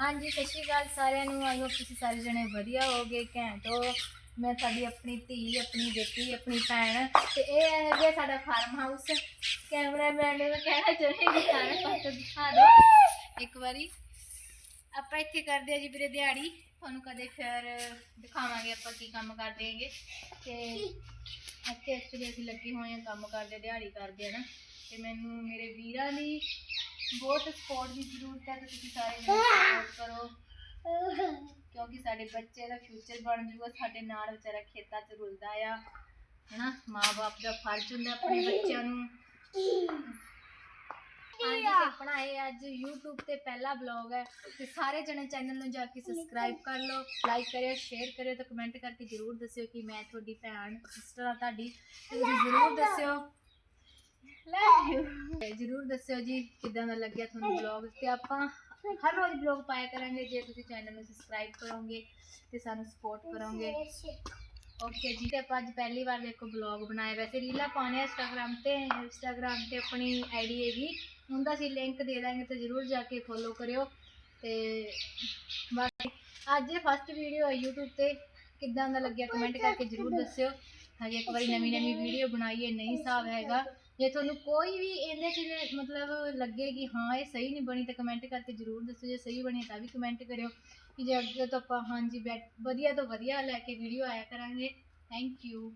ਹਾਂਜੀ, ਸਤਿ ਸ਼੍ਰੀ ਅਕਾਲ ਸਾਰਿਆਂ ਨੂੰ। ਆਈ ਹੋਪ ਤੁਸੀਂ ਸਾਰੇ ਜਣੇ ਵਧੀਆ ਹੋਗੇ ਘੈਂਟ ਹੋ। ਮੈਂ ਸਾਡੀ ਆਪਣੀ ਧੀ, ਆਪਣੀ ਬੇਟੀ, ਆਪਣੀ ਭੈਣ ਤੇ ਇਹ ਹੈ ਜੀ ਸਾਡਾ ਫਾਰਮ ਹਾਊਸ ਕੈਮਰਾਮੈਨ ਨੂੰ ਮੈਂ ਕਹਿਣਾ ਚਾਹੁੰਦੀ ਸਾਰਾ ਪਾਸੇ ਦਿਖਾ ਦਿਓ। ਇੱਕ ਵਾਰੀ। ਆਪਾਂ ਇੱਥੇ ਕਰਦੇ ਆ ਜੀ ਵੀਰੇ ਦਿਹਾੜੀ। ਤੁਹਾਨੂੰ ਕਦੇ ਫਿਰ ਦਿਖਾਵਾਂਗੇ ਆਪਾਂ ਕੀ ਕੰਮ ਕਰਦੇ ਹੈਗੇ। ਤੇ ਇੱਥੇ ਐਕਚੁਅਲੀ ਅਸੀਂ ਲੱਗੇ ਹੋਏ ਆ ਕੰਮ ਕਰਦੇ, ਦਿਹਾੜੀ ਕਰਦੇ ਆ ਨਾ। ਤੇ ਮੈਨੂੰ ਮੇਰੇ ਵੀਰਾਂ ਦੀ ਬਹੁਤ ਸਪੋਰਟ ਦੀ ਜ਼ਰੂਰਤ ਹੈ, ਤੇ ਤੁਸੀਂ ਸਾਰੇ ਸਪੋਰਟ ਕਰੋ। ਕਿਉਂਕਿ ਸਾਡੇ ਬੱਚੇ ਦਾ ਫਿਊਚਰ ਬਣ ਜੂਗਾ, ਸਾਡੇ ਨਾਲ ਵਿਚਾਰਾ ਖੇਤਾਂ 'ਚ ਰੁਲਦਾ ਆ। ਹਨਾ ਮਾਪੇ ਦਾ ਫਰਜ਼ ਹੁੰਦਾ ਆਪਣੇ ਬੱਚਿਆਂ ਨੂੰ। ਆਪਣਾ ਇਹ ਅੱਜ YouTube ਤੇ ਪਹਿਲਾ ਵਲੌਗ ਹੈ ਤੇ ਸਾਰੇ ਜਣੇ ਚੈਨਲ ਨੂੰ ਜਾ ਕੇ ਸਬਸਕ੍ਰਾਈਬ ਕਰ ਲਓ ਲਾਈਕ ਕਰਿਓ ਸ਼ੇਅਰ ਕਰਿਓ ਤੇ ਕਮੈਂਟ ਕਰਕੇ ਜਰੂਰ ਦੱਸਿਓ ਕਿ ਮੈਂ ਤੁਹਾਡੀ ਭੈਣ ਸਿਸਟਰ ਆ ਤੁਹਾਡੀ ਤੇ ਤੁਸੀਂ ਜਰੂਰ ਦੱਸਿਓ। ਲਵ ਯੂ ਜਰੂਰ ਦੱਸਿਓ ਜੀ ਕਿਦਾਂ ਦਾ ਲੱਗਿਆ ਤੁਹਾਨੂੰ ਵਲੌਗ ਤੇ ਆਪਾਂ ਹਰ ਰੋਜ਼ ਵਲੌਗ ਪਾਇਆ ਕਰਾਂਗੇ ਜੇ ਤੁਸੀਂ ਚੈਨਲ ਨੂੰ ਸਬਸਕ੍ਰਾਈਬ ਕਰੋਗੇ ਤੇ ਸਾਨੂੰ ਸਪੋਰਟ ਕਰੋਗੇ। ਓਕੇ ਜੀ ਤੇ ਆਪਾਂ ਅੱਜ ਪਹਿਲੀ ਵਾਰ ਦੇਖੋ ਵਲੌਗ ਬਣਾਇਆ। ਵੈਸੇ ਰੀਲਾਂ ਪਾਉਣੇ ਇੰਸਟਾਗ੍ਰam ਤੇ ਇੰਸਟਾਗ੍ਰam ਤੇ ਆਪਣੀ ਆਈਡੀ ਹੈਗੀ। ਉਹਦਾ ਅਸੀਂ ਲਿੰਕ ਦੇ ਦਾਂਗੇ ਤੇ ਜਰੂਰ ਜਾ ਕੇ ਫੋਲੋ ਕਰਿਓ। ਤੇ ਬਾਕੀ ਅੱਜ ਇਹ ਫਸਟ ਵੀਡੀਓ ਹੈ YouTube ਤੇ। ਕਿੱਦਾਂ ਦਾ ਲੱਗਿਆ ਕਮੈਂਟ ਕਰਕੇ ਜਰੂਰ ਦੱਸਿਓ। ਹਜੇ ਇੱਕ ਵਾਰੀ ਨਵੀਂ ਨਵੀਂ ਵੀਡੀਓ ਬਣਾਈਏ ਨਹੀਂ ਹਿਸਾਬ ਹੈਗਾ। ਜੇ ਤੁਹਾਨੂੰ ਕੋਈ ਵੀ ਇਹਦੇ 'ਚ ਮਤਲਬ ਲੱਗੇ ਕਿ ਹਾਂ ਇਹ ਸਹੀ ਨਹੀਂ ਬਣੀ ਤਾਂ ਕਮੈਂਟ ਕਰਕੇ ਜਰੂਰ ਦੱਸੋ ਜੇ ਸਹੀ ਬਣੀ ਤਾਂ ਵੀ ਕਮੈਂਟ ਕਰਿਓ। ਕਿ ਜੇ ਅੱਗੇ ਤੋਂ ਆਪਾਂ ਹਾਂਜੀ ਬੈ- ਵਧੀਆ ਤੋਂ ਵਧੀਆ ਲੈ ਕੇ ਵੀਡੀਓ ਆਇਆ ਕਰਾਂਗੇ। Thank you